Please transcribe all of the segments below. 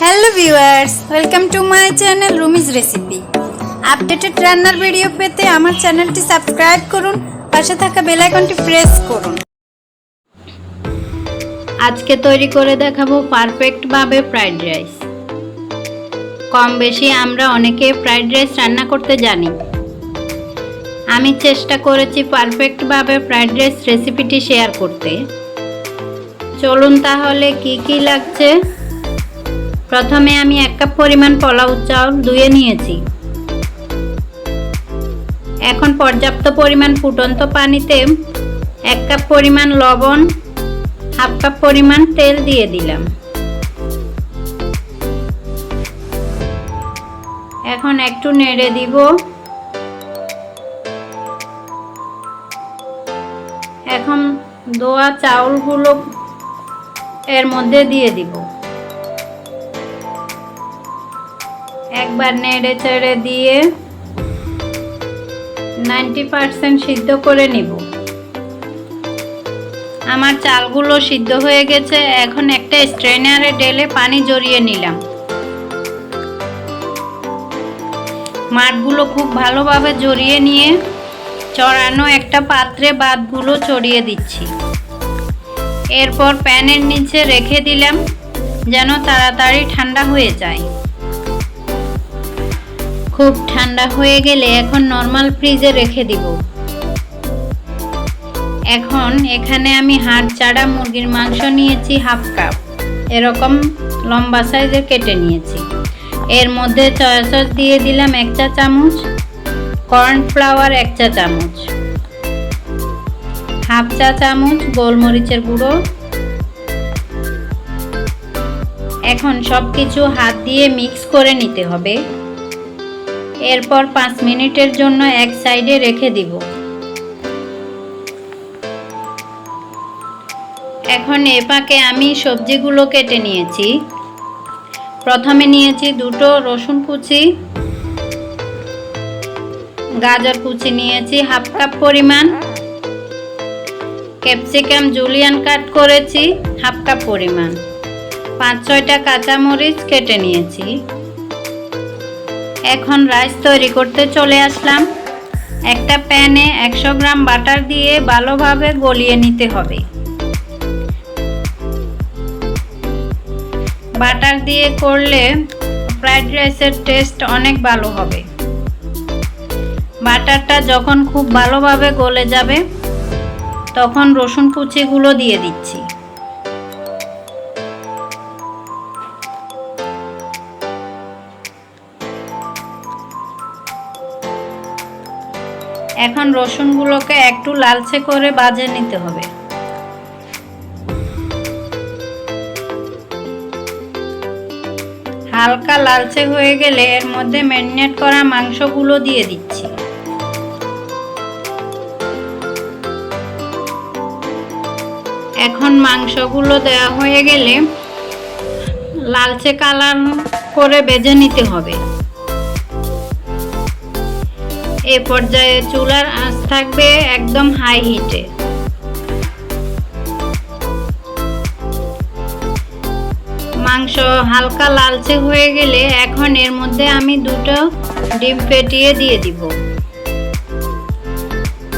Hello viewers welcome to my channel Rumi's recipe updated রান্নার video পেতে আমার চ্যানেলটি সাবস্ক্রাইব করুন, পাশে থাকা বেল আইকনটি প্রেস করুন। আজকে তৈরি করে দেখাবো পারফেক্টভাবে ফ্রাইড রাইস কম বেশি আমরা অনেকে ফ্রাইড রাইস রান্না করতে জানি। আমি চেষ্টা করেছি পারফেক্টভাবে ফ্রাইড রাইস রেসিপিটি শেয়ার করতে। চলুন তাহলে কি কি লাগছে? প্রথমে আমি এক কাপ পরিমাণ পোলাও চাউল ধুয়ে নিয়েছি। এখন পর্যাপ্ত পরিমাণ ফুটন্ত পানিতে এক কাপ পরিমাণ লবণ, হাফ কাপ পরিমাণ তেল দিয়ে দিলাম। এখন একটু নেড়ে দিব। এখন দোয়া চাউলগুলো এর মধ্যে দিয়ে দিব। একবার নেড়ে চেড়ে দিয়ে নাইনটি পারসেন্ট সিদ্ধ করে নিব। আমার চালগুলো সিদ্ধ হয়ে গেছে, এখন একটা স্ট্রেনারে ঢেলে পানি জড়িয়ে নিলাম। মাঠগুলো খুব ভালোভাবে জড়িয়ে নিয়ে চড়ানো একটা পাত্রে ভাতগুলো ছড়িয়ে দিচ্ছি। এরপর প্যানের নিচে রেখে দিলাম, যেন তাড়াতাড়ি ঠান্ডা হয়ে যায়। খুব ঠান্ডা হয়ে গেলে এখন নর্মাল ফ্রিজে রেখে দিব। এখন এখানে আমি হাড় চাড়া মুরগির মাংস নিয়েছি হাফ কাপ এরকম লম্বা সাইজের কেটে নিয়েছি। এর মধ্যে চয়া সস দিয়ে দিলাম এক চা চামচ কর্নফ্লাওয়ার এক চা চামচ হাফ চা চামচ গোলমরিচের গুঁড়ো। এখন সব কিছু হাত দিয়ে মিক্স করে নিতে হবে। এরপর পাঁচ মিনিটের জন্য এক সাইডে রেখে দিব। এখন এ পাকে আমি সবজিগুলো কেটে নিয়েছি। প্রথমে নিয়েছি দুটো রসুন কুচি, গাজর কুচি নিয়েছি হাফ কাপ পরিমাণ, ক্যাপসিকাম জুলিয়ান কাট করেছি হাফ কাপ পরিমাণ, পাঁচ ছয়টা কাঁচামরিচ কেটে নিয়েছি। এখন রাইস তৈরি করতে চলে আসলাম। একটা প্যানে একশো গ্রাম বাটার দিয়ে ভালোভাবে গলিয়ে নিতে হবে। বাটার দিয়ে করলে ফ্রাইড রাইসের টেস্ট অনেক ভালো হবে। বাটারটা যখন খুব ভালোভাবে গলে যাবে, তখন রসুন কুচিগুলো দিয়ে দিচ্ছি। এখন রসুনগুলোকে একটু লালচে করে বাজে নিতে হবে। হালকা লালচে হয়ে গেলে এর মধ্যে ম্যারিনেট করা মাংসগুলো দিয়ে দিচ্ছি। এখন মাংসগুলো দেওয়া হয়ে গেলে লালচে কালার করে বেজে নিতে হবে। এ পর্যায়ে চুলার আঁচ থাকবে একদম হাই হিটে মাংস হালকা লালচে হয়ে গেলে এখন এর মধ্যে আমি দুটো ডিম ফেটিয়ে দিয়ে দিব।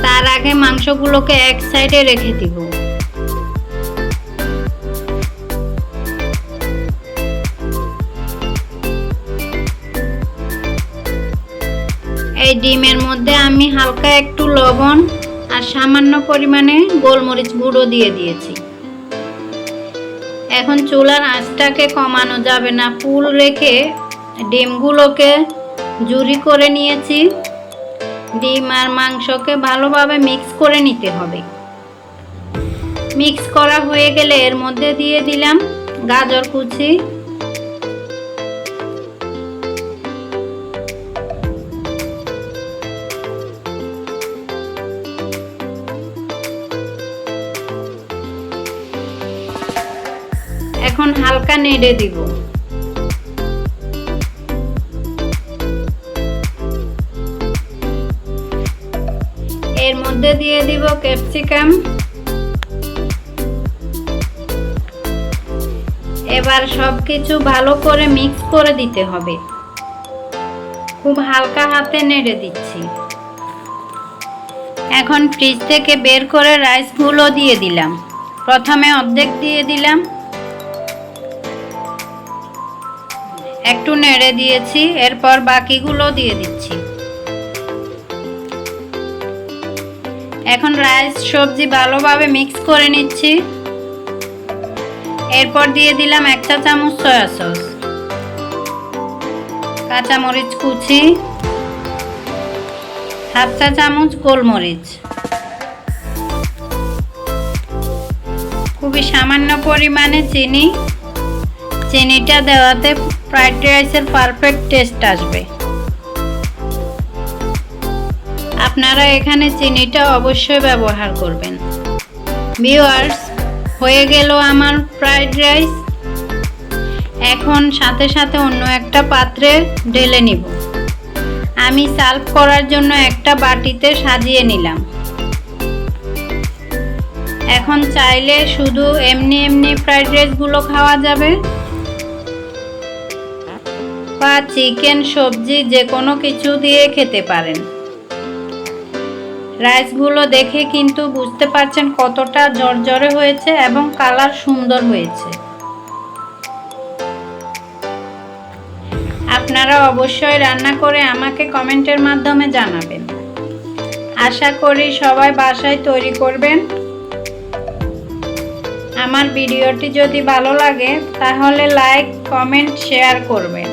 তার আগে মাংসগুলোকে এক সাইডে রেখে দিব। এই ডিমের মধ্যে আমি হালকা একটু লবণ আর সামান্য পরিমাণে গোলমরিচ গুঁড়ো দিয়ে দিয়েছি। এখন চুলার আঁচটাকে কমানো যাবে না। ফুল রেখে ডিমগুলোকে জুরি করে নিয়েছি। ডিম আর মাংসকে ভালোভাবে মিক্স করে নিতে হবে। মিক্স করা হয়ে গেলে এর মধ্যে দিয়ে দিলাম গাজর কুচি হালকা নেড়ে দিব। এর মধ্যে দিয়ে দিব ক্যাপসিকাম। এবার সব কিছু ভালো করে মিক্স করে দিতে হবে। খুব হালকা হাতে নেড়ে দিচ্ছি। এখন ফ্রিজ থেকে বের করে রাইসগুলো দিয়ে দিলাম। প্রথমে অর্ধেক দিয়ে দিলাম। একটু নেড়ে দিয়েছি, এরপর বাকিগুলো দিয়ে দিচ্ছি। এখন রাইস সবজি ভালোভাবে মিক্স করে নিচ্ছি। এরপর দিয়ে দিলাম এক চা চামচ সয়া সস। কাঁচামরিচ কুচি। হাফ চা চামচ গোলমরিচ। খুবই সামান্য পরিমাণে চিনি। চিনিটা দেওয়াতে ফ্রাইড রাইসের পারফেক্ট টেস্ট আসবে। আপনারা এখানে চিনিটা অবশ্যই ব্যবহার করবেন। ভিউয়ার্স, হয়ে গেল আমার ফ্রাইড রাইস। এখন সাথে সাথে অন্য একটা পাত্রে ঢেলে নিব। আমি সার্ভ করার জন্য একটা বাটিতে সাজিয়ে নিলাম। এখন চাইলে শুধু এমনি এমনি ফ্রাইড রাইসগুলো খাওয়া যাবে। বা চিকেন, সবজি যে কোনো কিছু দিয়ে খেতে পারেন। রাইসগুলো দেখে কিন্তু বুঝতে পারছেন কতটা জর্জরে হয়েছে এবং কালার সুন্দর হয়েছে। আপনারা অবশ্যই রান্না করে আমাকে কমেন্টের মাধ্যমে জানাবেন। আশা করি সবাই বাসায় তৈরি করবেন। আমার ভিডিওটি যদি ভালো লাগে, তাহলে লাইক, কমেন্ট, শেয়ার করবেন।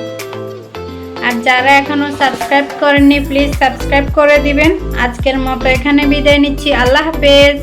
আর যারা এখনও সাবস্ক্রাইব করেননি প্লিজ সাবস্ক্রাইব করে দিবেন। আজকের মতো এখানে বিদায় নিচ্ছি। আল্লাহ হাফেজ।